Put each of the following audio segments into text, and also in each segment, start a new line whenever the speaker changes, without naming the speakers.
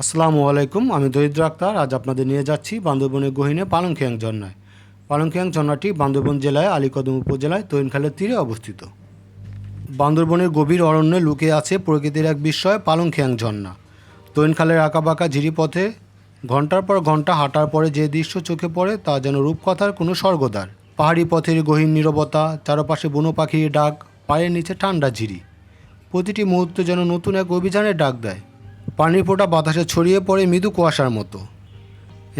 আসসালামু আলাইকুম, আমি দরিদ্র আক্তার, আজ আপনাদের নিয়ে যাচ্ছি বান্দরবনের গহিনে পালংখিয়াং ঝর্ণায়। পালংখিয়াং ঝর্ণাটি বান্দরবন জেলায় আলীকদম উপজেলায় তৈনখালের তীরে অবস্থিত। বান্দরবনের গভীর অরণ্যে লুকিয়ে আছে প্রকৃতির এক বিস্ময় পালংখিয়াং ঝর্ণা। তৈনখালের আঁকাবাঁকা ঝিরিপথে ঘণ্টার পর ঘণ্টা হাঁটার পরে যে দৃশ্য চোখে পড়ে তা যেন রূপকথার কোনো স্বর্গদ্বার। পাহাড়ি পথের গহীন নীরবতা, চারপাশে বনো পাখির ডাক, পায়ের নিচে ঠান্ডা ঝিরি। প্রতিটি মুহূর্ত যেন নতুন এক অভিযানের ডাক দেয়। পানির ফোঁটা বাতাসে ছড়িয়ে পড়ে মৃদু কুয়াশার মতো।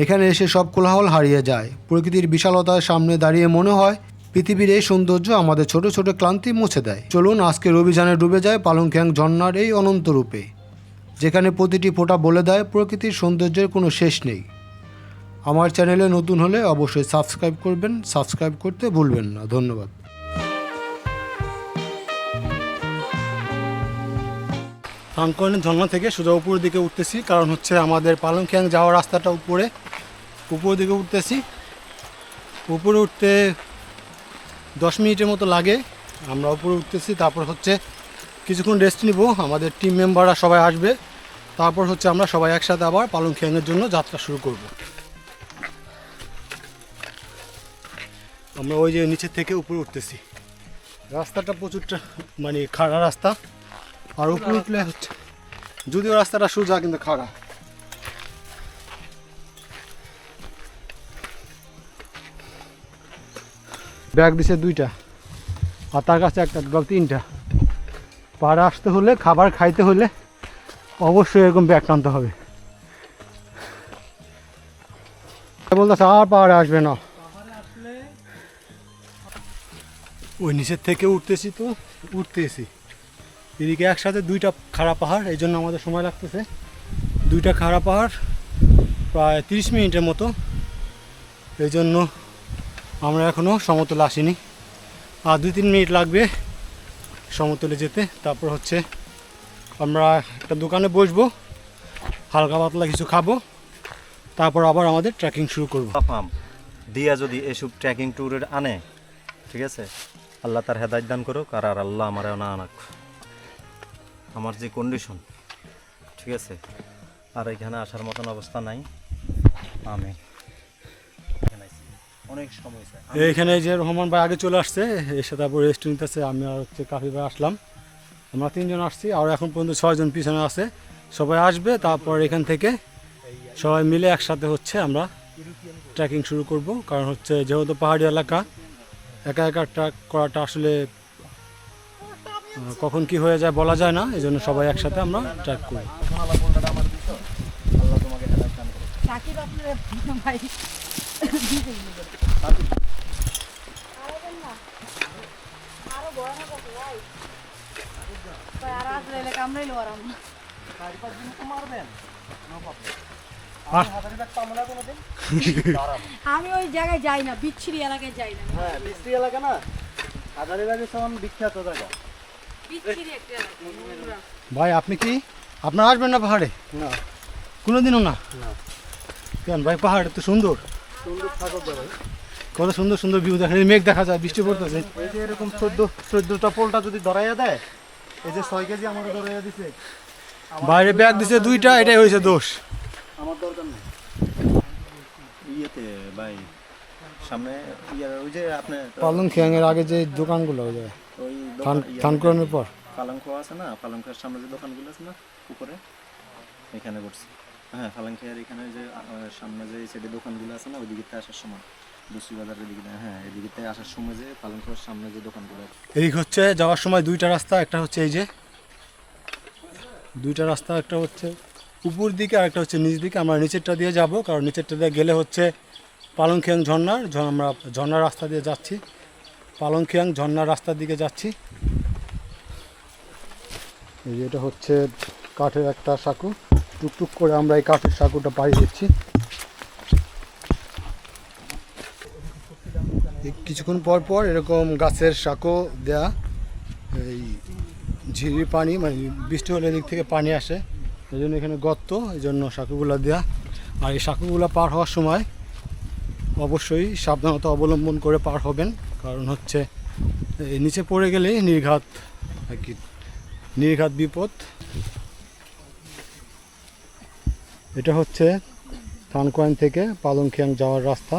এখানে এসে সব কোলাহল হারিয়ে যায়। প্রকৃতির বিশালতার সামনে দাঁড়িয়ে মনে হয়, পৃথিবীর এই সৌন্দর্য আমাদের ছোট ছোট ক্লান্তি মুছে দেয়। চলুন, আজকের অভিযানে ডুবে যায় পালংখ্যাং ঝর্ণার এই অনন্ত রূপে, যেখানে প্রতিটি ফোঁটা বলে দেয়, প্রকৃতির সৌন্দর্যের কোনো শেষ নেই। আমার চ্যানেলে নতুন হলে অবশ্যই সাবস্ক্রাইব করবেন, সাবস্ক্রাইব করতে ভুলবেন না। ধন্যবাদ। ফাঙ্কনের ঝর্ণা থেকে সোজা উপরের দিকে উঠতেছি, কারণ হচ্ছে আমাদের পালংখ্যাং যাওয়ার রাস্তাটা উপরে। উপরের দিকে উঠতেছি। উপরে উঠতে দশ মিনিটের মতো লাগে। আমরা উপরে উঠতেছি, তারপর হচ্ছে কিছুক্ষণ রেস্ট নিব। আমাদের টিম মেম্বাররা সবাই আসবে। তারপর হচ্ছে আমরা সবাই একসাথে আবার পালংখ্যাংয়ের জন্য যাত্রা শুরু করব। আমরা ওই যে নিচের থেকে উপরে উঠতেছি। রাস্তাটা প্রচুরটা মানে খাড়া রাস্তা। আর উপরে উঠলে যদিও রাস্তাটা সোজা, কিন্তু খাড়া। ব্যাগ দিছে দুইটা, আর তার কাছে একটা ব্যাগ তিনটা। পাড়ে আসতে হলে, খাবার খাইতে হলে অবশ্যই এরকম ব্যাগ টানতে হবে। বলতেছে, আর পাহাড়ে আসবে না। ওই নিচের থেকে উঠতেছি তো, উঠতেছি। এদিকে একসাথে দুইটা খাড়া পাহাড়, এই জন্য আমাদের সময় লাগতেছে। দুইটা খাড়া পাহাড়, প্রায় তিরিশ মিনিটের মতো। এই জন্য আমরা এখনও সমতলে আসিনি। আর দুই তিন মিনিট লাগবে সমতলে যেতে। তারপর হচ্ছে আমরা একটা দোকানে বসবো, হালকা পাতলা কিছু খাব। তারপর আবার আমাদের ট্রেকিং শুরু করব।
দিয়া যদি এসব ট্রেকিং ট্যুরের আনে, ঠিক আছে? আল্লাহ তার হেদায়ত দান করুক, আর আল্লাহ আমার না আনাক। আমার যে কন্ডিশন ঠিক আছে? আর এখানে আসার মতন অবস্থা নাই। আমি এখানে
যে রহমান ভাই আগে চলে আসছে এসে তারপর রেস্ট নিতেছে আমি আর হচ্ছে কাফি ভাই আসলাম। আমরা তিনজন আসছি, আর এখন পর্যন্ত ছয়জন পিছনে আছে। সবাই আসবে, তারপর এখান থেকে সবাই মিলে একসাথে হচ্ছে আমরা ট্রেকিং শুরু করব। কারণ হচ্ছে যেহেতু পাহাড়ি এলাকা, একা একা ট্র্যাক করাটা আসলে কখন কি হয়ে যায় বলা যায় না এই জন্য সবাই একসাথে আমরা ট্র্যাক করি।
আমি ওই জায়গায় যাই না বিচ্ছিরি এলাকায় যাই না।
হ্যাঁ বৃষ্টি এলাকা না। হাজারিবাগের সমান বিখ্যাত জায়গা।
এলাকা
ভাই আপনি কি? আপনারা আসবেন না পাহাড়ে?
না।
কোনোদিনও না? কেন ভাই পাহাড় তো সুন্দর।
সুন্দর ভাই।
কত সুন্দর সুন্দর ভিউ দেখা মেঘ দেখা যায় বৃষ্টি পড়তেছে।
এই যে এরকম চোদ্দ চোদ্দটা পোলটা যদি ধরাইয়া দেয় এই যে ছয় কেজি আমার ধরাইয়া দিছে
বাইরে ব্যাগ দিছে দুইটা এটাই হয়েছে দোষ।
আমার দরকার নেই। ইয়েতে ভাই সামনে ইয়ার ওই যে আপনি
পালং খিয়াংয়ের আগে যে দোকানগুলো ওই জায়গায়।
ওই
ধান ধান পর?
পালঙ্ক আছে না পালঙ্কের সামনে যে দোকানগুলো আছে না উপরে এখানে করছি হ্যাঁ পালঙ্কের এখানে যে সামনে যে সেটি দোকানগুলো আছে না ওই আসার সময়। দুসরি বাজারের দিকে হ্যাঁ এই আসার সময় যে পালঙ্কের সামনে যে দোকানগুলো আছে।
হচ্ছে যাওয়ার সময় দুইটা রাস্তা একটা হচ্ছে এই যে দুইটা রাস্তা একটা হচ্ছে উপর দিকে আর একটা হচ্ছে নিচ দিকে। আমরা নিচেরটা দিয়ে যাব কারণ নিচেরটা দিয়ে গেলে হচ্ছে পালংখিয়াং ঝর্ণার আমরা ঝর্ণার রাস্তা দিয়ে যাচ্ছি। পালংখিয়াং ঝর্ণার রাস্তার দিকে যাচ্ছি। এই এটা হচ্ছে কাঠের একটা সাঁকু। টুকটুক করে আমরা এই কাঠের সাঁকুটা পাড়ি দিচ্ছি। কিছুক্ষণ পর পর এরকম গাছের সাঁকো দেয়া, এই ঝিরির পানি মানে বৃষ্টি হলে এদিক থেকে পানি আসে। এই জন্য এখানে গর্ত, এই জন্য সাঁকুগুলো দেয়া। আর এই সাঁকুগুলো পার হওয়ার সময় অবশ্যই সাবধানতা অবলম্বন করে পার হবেন। কারণ হচ্ছে নিচে পড়ে গেলেই নির্ঘাত আর কি নির্ঘাত বিপদ। এটা হচ্ছে থানকোয়ান থেকে পালংখিয়াং যাওয়ার রাস্তা।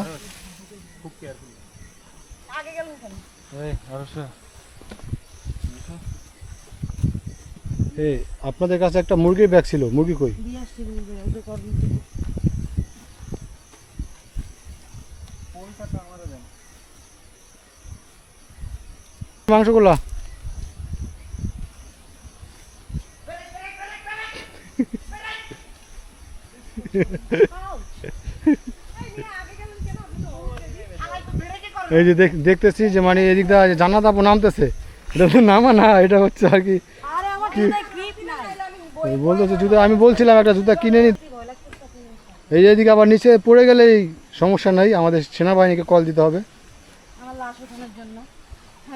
এই আপনাদের কাছে একটা মুরগির ব্যাগ ছিল মুরগি কই?
করবেন
মাংসগুলা। এই যে দেখতেছি যে মানে এদিক দিয়ে জান্নাত আপু নামতেছে। এটা তো নামা না এটা হচ্ছে আর কি বলতেছে জুতা আমি বলছিলাম একটা জুতা কিনে নি। এই যে এদিকে আবার নিচে পড়ে গেলেই সমস্যা নাই আমাদের সেনাবাহিনীকে কল দিতে হবে।
আমার লাশ ওঠানোর জন্য।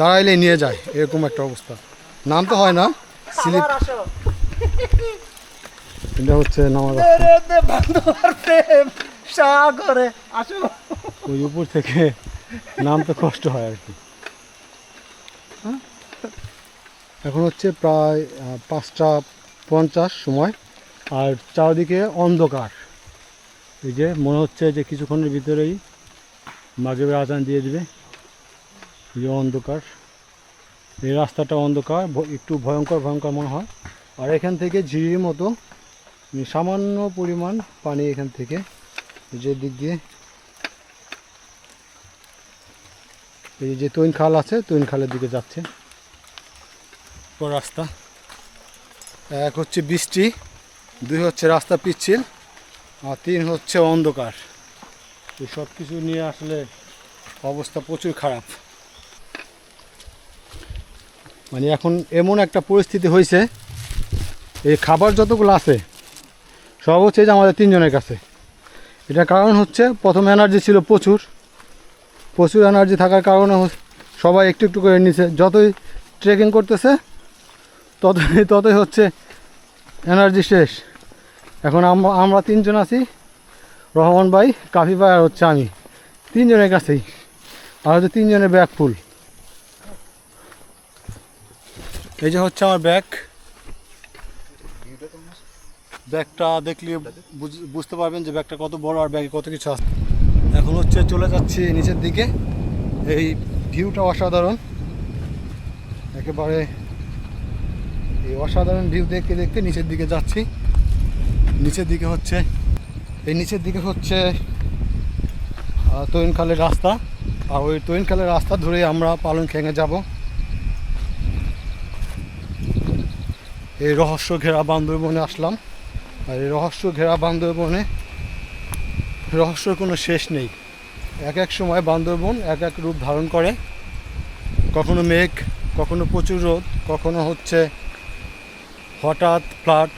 দাঁড়াইলে নিয়ে যায় এরকম একটা অবস্থা। নাম তো হয় না স্লিপ। এটা হচ্ছে
প্রেম সাগরে। আসো।
ওই উপর থেকে নামতে কষ্ট হয় আর কি। হ্যাঁ? এখন হচ্ছে প্রায় পাঁচটা পঞ্চাশ সময় আর চারদিকে অন্ধকার। এই যে মনে হচ্ছে যে কিছুক্ষণের ভিতরেই মাগেবের আজান দিয়ে দিবে। যে অন্ধকার, এই রাস্তাটা অন্ধকার একটু ভয়ঙ্কর ভয়ঙ্কর মনে হয়। আর এখান থেকে ঝিরির মতো মানে সামান্য পরিমাণ পানি এখান থেকে, যে দিক দিয়ে, এই যে তৈন খাল আছে, তৈন খালের দিকে যাচ্ছে। রাস্তা। এক হচ্ছে বৃষ্টি, দুই হচ্ছে রাস্তা পিচ্ছিল, আর তিন হচ্ছে অন্ধকার। এই সব কিছু নিয়ে আসলে অবস্থা প্রচুর খারাপ। মানে এখন এমন একটা পরিস্থিতি হয়েছে, এই খাবার যতগুলো আছে, সব হচ্ছে যে আমাদের তিনজনের কাছে। এটা কারণ হচ্ছে প্রথম এনার্জি ছিল প্রচুর। প্রচুর এনার্জি থাকার কারণে সবাই একটু একটু করে নিছে। যতই ট্রেকিং করতেছে, ততই ততই হচ্ছে এনার্জি শেষ। এখন আমরা আমরা তিনজন আছি, রহমান ভাই, কাফি ভাই আর হচ্ছে আমি। তিনজনের কাছেই। আর হচ্ছে তিনজনের ব্যাগ ফুল এই যে হচ্ছে আমার ব্যাগ। ব্যাগটা দেখলে বুঝতে পারবেন যে ব্যাগটা কত বড় আর ব্যাগে কত কিছু আছে। এখন হচ্ছে চলে যাচ্ছি নিচের দিকে। এই ভিউটা অসাধারণ। একেবারে এই অসাধারণ ভিউ দেখতে দেখতে নিচের দিকে যাচ্ছি। নিচের দিকে হচ্ছে, এই নিচের দিকে হচ্ছে তৈনখালের রাস্তা। আর ওই তৈনখালের রাস্তা ধরে আমরা পালং খেঙে যাব। এই রহস্য ঘেরা বান্দরবনে আসলাম। আর এই রহস্য ঘেরা বান্দরবনে রহস্যর কোনো শেষ নেই। এক এক সময় বান্দরবন এক এক রূপ ধারণ করে। কখনো মেঘ, কখনো প্রচুর রোদ, কখনো হচ্ছে হঠাৎ ফ্লাট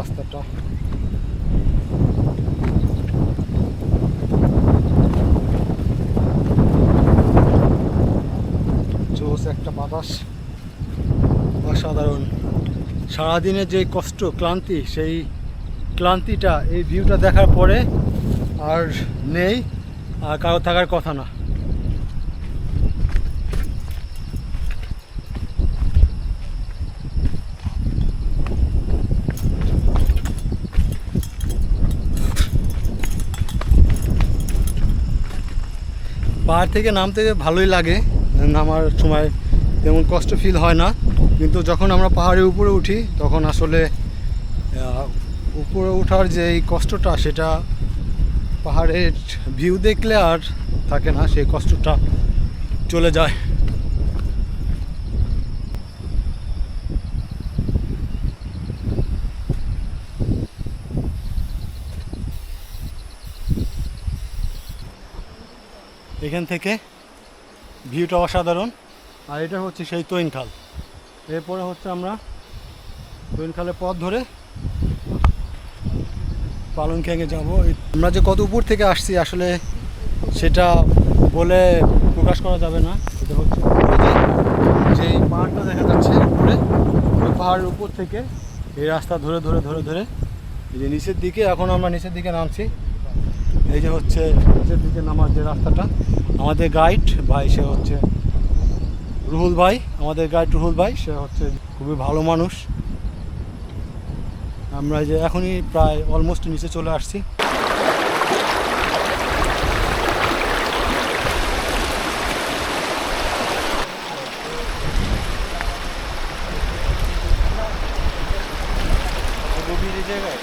রাস্তাটা জোস একটা বাতাস অসাধারণ সারাদিনের যে কষ্ট, ক্লান্তি, সেই ক্লান্তিটা, এই ভিউটা দেখার পরে আর নেই, আর কারও থাকার কথা না। পাহাড় থেকে নামতে ভালোই লাগে, নামার সময় তেমন কষ্ট ফিল হয় না। কিন্তু যখন আমরা পাহাড়ের উপরে উঠি, তখন আসলে উপরে ওঠার যে এই কষ্টটা, সেটা পাহাড়ের ভিউ দেখলে আর থাকে না, সেই কষ্টটা চলে যায়। এখান থেকে ভিউটা অসাধারণ। আর এটা হচ্ছে সেই তৈন খাল এরপরে হচ্ছে আমরা খালের পথ ধরে পালংখ্যাঙে যাব। আমরা যে কত উপর থেকে আসছি আসলে সেটা বলে প্রকাশ করা যাবে না। এটা হচ্ছে যে পাহাড়টা দেখা যাচ্ছে উপরে, ওই পাহাড়ের উপর থেকে এই রাস্তা ধরে ধরে ধরে ধরে এই যে নিচের দিকে, এখন আমরা নিচের দিকে নামছি। এই যে হচ্ছে নিচের দিকে নামার যে রাস্তাটা, আমাদের গাইড ভাই, সে হচ্ছে রুহুল ভাই, আমাদের গাইড রুহুল ভাই, সে হচ্ছে খুবই ভালো মানুষ। আমরা যে এখনই প্রায় অলমোস্ট নিচে চলে আসছি
গভীর এই জায়গায়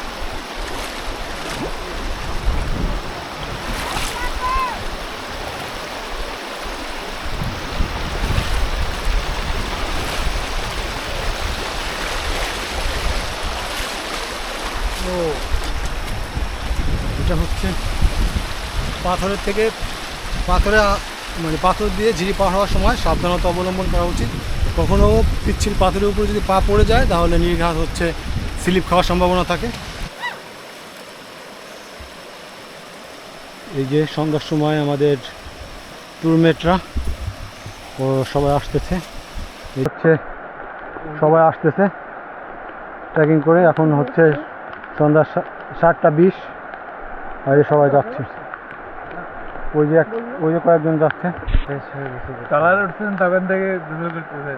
ও। এটা হচ্ছে পাথরের থেকে পাথরে মানে পাথর দিয়ে ঝিরি পার হওয়ার সময় সাবধানতা অবলম্বন করা উচিত। কখনও পিচ্ছিল পাথরের উপরে যদি পা পড়ে যায়, তাহলে নির্ঘাত হচ্ছে স্লিপ খাওয়ার সম্ভাবনা থাকে। এই যে সন্ধ্যার সময় আমাদের ট্যুরমেটরা ও সবাই আসতেছে। হচ্ছে সবাই আসতেছে। ট্রেকিং করে এখন হচ্ছে সন্ধ্যা সাতটা বিশ। আর সবাই যাচ্ছে। ওই যে এক- ওই যে কয়েকজন যাচ্ছে।
কালার উঠছেন তখন থেকে দুটো করতেছেন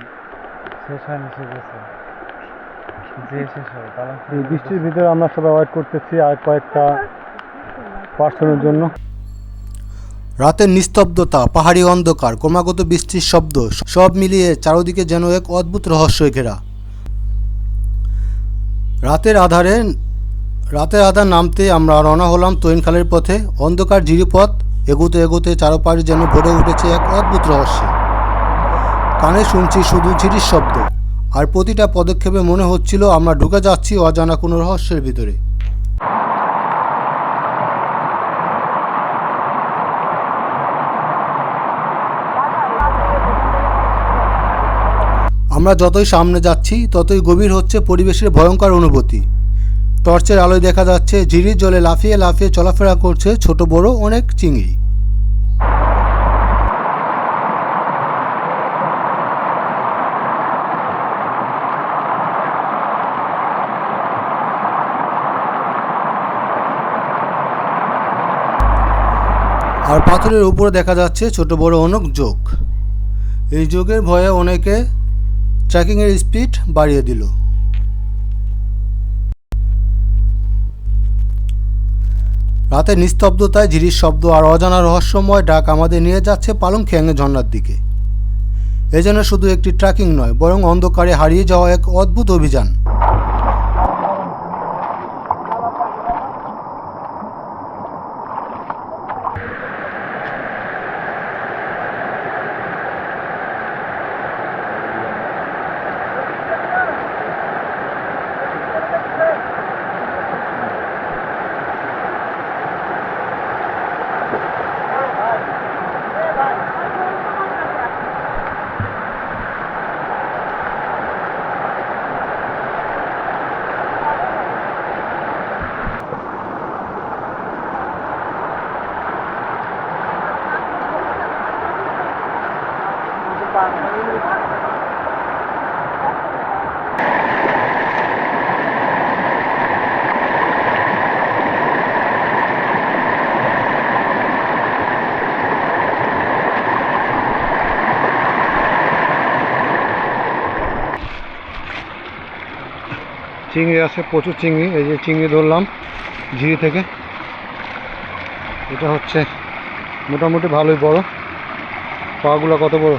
শেষ হয়নি শেষ হয়েছে
এই বৃষ্টির ভিতরে আমরা সবাই ওয়েট করতেছি আর কয়েকটা পার্সনের জন্য। রাতের নিস্তব্ধতা পাহাড়ি অন্ধকার ক্রমাগত বৃষ্টির শব্দ সব মিলিয়ে চারদিকে যেন এক অদ্ভুত রহস্য ঘেরা রাতের আধারে রাতের আধার নামতে আমরা রওনা হলাম তৈনখালের পথে। অন্ধকার জিরিপথ এগোতে এগোতে চারপাশে যেন ভরে উঠেছে এক অদ্ভুত রহস্য। কানে শুনছি শুধু ঝিরির শব্দ, আর প্রতিটা পদক্ষেপে মনে হচ্ছিল আমরা ঢুকে যাচ্ছি অজানা কোনো রহস্যের ভিতরে। আমরা যতই সামনে যাচ্ছি, ততই গভীর হচ্ছে পরিবেশের ভয়ঙ্কর অনুভূতি। টর্চের আলোয় দেখা যাচ্ছে, ঝিরির জলে লাফিয়ে লাফিয়ে চলাফেরা করছে ছোট, বড় অনেক চিংড়ি। আর পাথরের উপরে দেখা যাচ্ছে ছোট, বড় অনেক যোগ। এই যোগের ভয়ে অনেকে ট্রেকিংয়ের স্পিড বাড়িয়ে দিল। রাতের নিস্তব্ধতায় ঝিরির শব্দ আর অজানা রহস্যময় ডাক আমাদের নিয়ে যাচ্ছে পালং খিয়াংয়ে ঝর্নার দিকে। এ যেন শুধু একটি ট্রাকিং নয়, বরং অন্ধকারে হারিয়ে যাওয়া এক অদ্ভুত অভিযান। চিংড়ি আছে, প্রচুর চিংড়ি, এই যে চিংড়ি ধরলাম ঝিরি থেকে। এটা হচ্ছে মোটামুটি ভালোই বড়। পাগুলো কত বড়?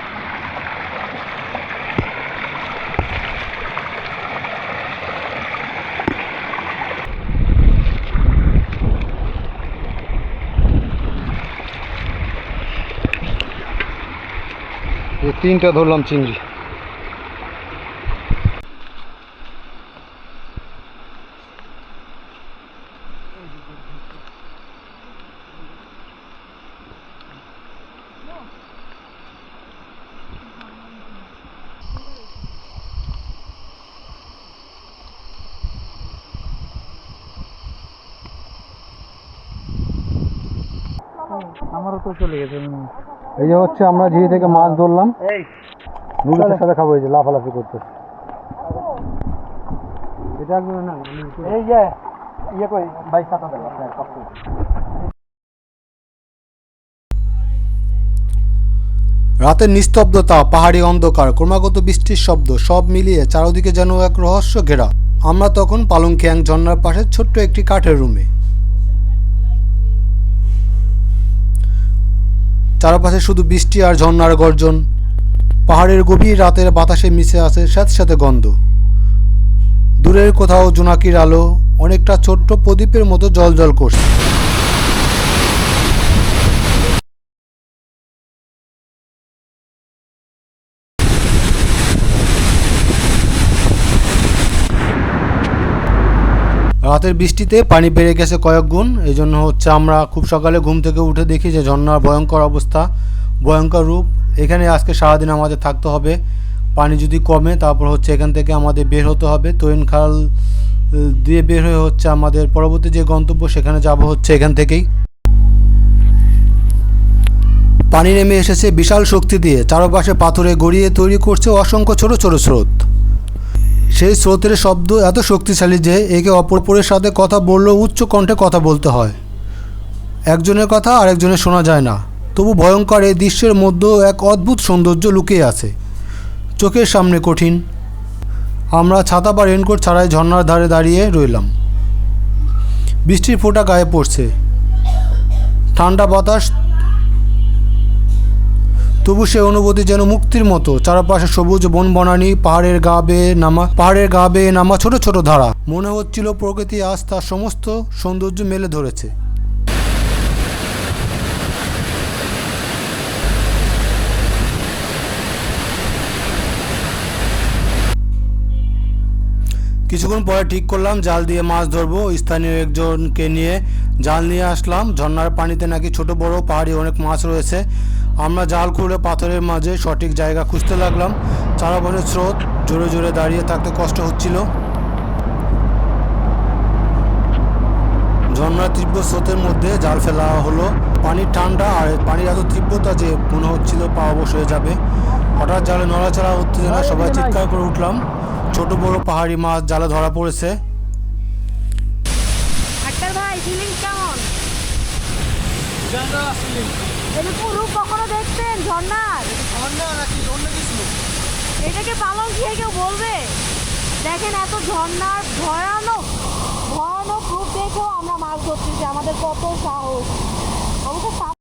তিনটা ধরলাম চিংড়ি।
আমারও তো চলে গেছে
এই যে হচ্ছে আমরা ঝিরি থেকে মাছ ধরলাম। নুডলসের সাথে খাব এই যে লাফালাফি করতে এটা না এই যে ইয়ে কই সাতা রাতের নিস্তব্ধতা পাহাড়ি অন্ধকার ক্রমাগত বৃষ্টির শব্দ সব মিলিয়ে চারদিকে যেন এক রহস্য ঘেরা। আমরা তখন পালংখ্যাং ঝর্ণার পাশে ছোট্ট একটি কাঠের রুমে। চারপাশে শুধু বৃষ্টি আর ঝর্ণার গর্জন। পাহাড়ের গভীর রাতের বাতাসে মিশে আছে স্যাঁতস্যাঁতে গন্ধ। দূরের কোথাও জোনাকির আলো অনেকটা ছোট্ট প্রদীপের মতো জল জল করছে। রাতের বৃষ্টিতে পানি বেড়ে গেছে কয়েক গুণ। এই জন্য হচ্ছে আমরা খুব সকালে ঘুম থেকে উঠে দেখি যে ঝর্ণার ভয়ঙ্কর অবস্থা, ভয়ঙ্কর রূপ। এখানে আজকে সারাদিন আমাদের থাকতে হবে। পানি যদি কমে, তারপর হচ্ছে এখান থেকে আমাদের বের হতে হবে। তৈন খাল দিয়ে বের হয়ে হচ্ছে আমাদের পরবর্তী যে গন্তব্য, সেখানে যাব হচ্ছে এখান থেকেই। পানি নেমে এসেছে বিশাল শক্তি দিয়ে। চারপাশে পাথরে গড়িয়ে তৈরি করছে অসংখ্য ছোট ছোট স্রোত। সেই স্রোতের শব্দ এত শক্তিশালী যে একে অপরপরের সাথে কথা বললেও উচ্চ কণ্ঠে কথা বলতে হয়। একজনের কথা আরেকজনের শোনা যায় না। তবু ভয়ঙ্কর এই দৃশ্যের মধ্যেও এক অদ্ভুত সৌন্দর্য লুকিয়ে আছে। চোখের সামনে কঠিন। আমরা ছাতা বা রেনকোট ছাড়াই ঝর্নার ধারে দাঁড়িয়ে রইলাম। বৃষ্টির ফোঁটা গায়ে পড়ছে। ঠান্ডা বাতাস তবু সে অনুভূতি যেন মুক্তির মতো। চারপাশে সবুজ বন বনানি, পাহাড়ের গা বেয়ে নামা, পাহাড়ের গা বেয়ে নামা ছোট ছোট ধারা। মনে হচ্ছিল প্রকৃতি আজ তার সমস্ত সৌন্দর্য মেলে ধরেছে। কিছুক্ষণ পরে ঠিক করলাম, জাল দিয়ে মাছ ধরবো। স্থানীয় একজনকে নিয়ে জাল নিয়ে আসলাম। ঝর্নার পানিতে নাকি ছোট বড় পাহাড়ি অনেক মাছ রয়েছে। আমরা জাল খুলে পাথরের মাঝে সঠিক জায়গা খুঁজতে লাগলাম। চারপাশের স্রোত জোরে জোরে দাঁড়িয়ে থাকতে কষ্ট হচ্ছিল। ঝর্ণার তীব্র স্রোতের মধ্যে জাল ফেলা হলো। পানি ঠান্ডা আর পানির এত তীব্রতা যে মনে হচ্ছিল পা অবশ হয়ে যাবে। হঠাৎ জালে নড়াচড়া উত্তেজনা সবাই চিৎকার করে উঠলাম। ছোট বড় পাহাড়ি মাছ জালে ধরা পড়েছে।
ভাই ফিলিং কেমন? এরকম ঝর্ণা নাকি অন্য কিছু? এটাকে পালং খেয়ে কেউ বলবে? দেখেন এত ঝর্ণার ভয়ানক ভয়ানক রূপ দেখেও আমরা মাছ ধরতেছি আমাদের কত সাহস অবশ্য সা-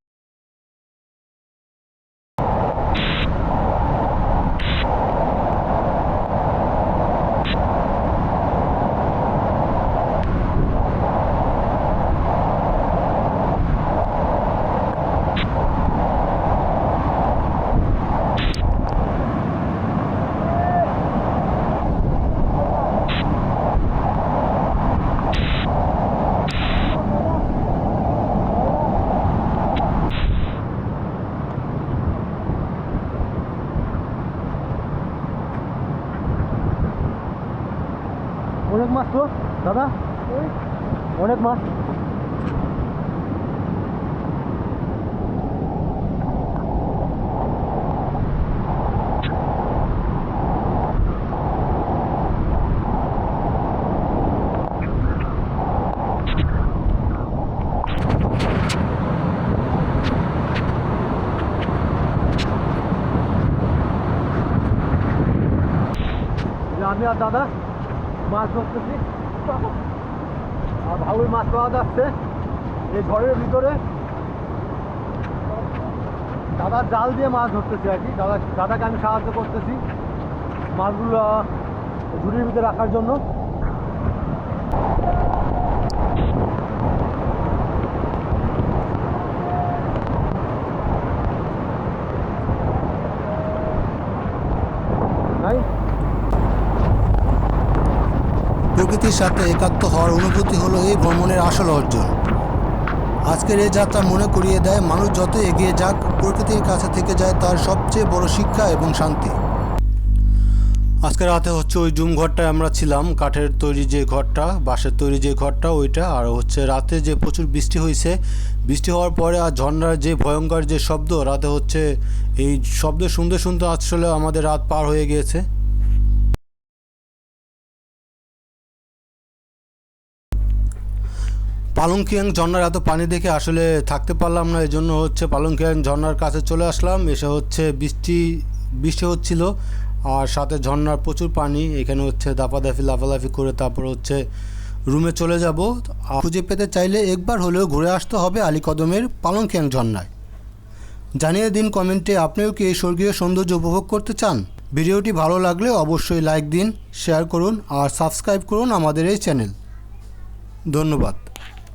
অনেক মাছ তো দাদা অনেক মাছ আমি আর দাদা মাছ ধরতেছি আর ভালোই মাছ পাওয়া যাচ্ছে এই ঘরের ভিতরে। দাদা জাল দিয়ে মাছ ধরতেছি আর কি। দাদা, দাদাকে আমি সাহায্য করতেছি মাছগুলো ঝুড়ির ভিতরে রাখার জন্য নাই প্রকৃতির সাথে একাত্ম হওয়ার অনুভূতি হলো এই ভ্রমণের আসল অর্জন। আজকের এই যাত্রা মনে করিয়ে দেয়, মানুষ যত এগিয়ে যাক, প্রকৃতির কাছে থেকে যায় তার সবচেয়ে বড় শিক্ষা এবং শান্তি। আজকে রাতে হচ্ছে ওই জুম ঘরটায় আমরা ছিলাম, কাঠের তৈরি যে ঘরটা, বাঁশের তৈরি যে ঘরটা, ওইটা, আর হচ্ছে রাতে যে প্রচুর বৃষ্টি হয়েছে বৃষ্টি হওয়ার পরে আর ঝর্ণার যে ভয়ঙ্কর যে শব্দ, রাতে হচ্ছে এই শব্দ শুনতে শুনতে আসলে আমাদের রাত পার হয়ে গিয়েছে। পালংকিয়াং ঝর্ণার এত পানি দেখে আসলে থাকতে পারলাম না এই জন্য হচ্ছে পালংকিয়াং ঝর্ণার কাছে চলে আসলাম। এসে হচ্ছে বৃষ্টি বৃষ্টি হচ্ছিল আর সাথে ঝর্নার প্রচুর পানি। এখানে হচ্ছে দাপাদাফি লাফালাফি করে তারপর হচ্ছে রুমে চলে যাব। খুঁজে পেতে চাইলে একবার হলেও ঘুরে আসতে হবে আলীকদমের পালংকিয়াং ঝর্ণায়। জানিয়ে দিন কমেন্টে, আপনিও কি এই স্বর্গীয় সৌন্দর্য উপভোগ করতে চান? ভিডিওটি ভালো লাগলে অবশ্যই লাইক দিন, শেয়ার করুন আর সাবস্ক্রাইব করুন আমাদের এই চ্যানেল। ধন্যবাদ।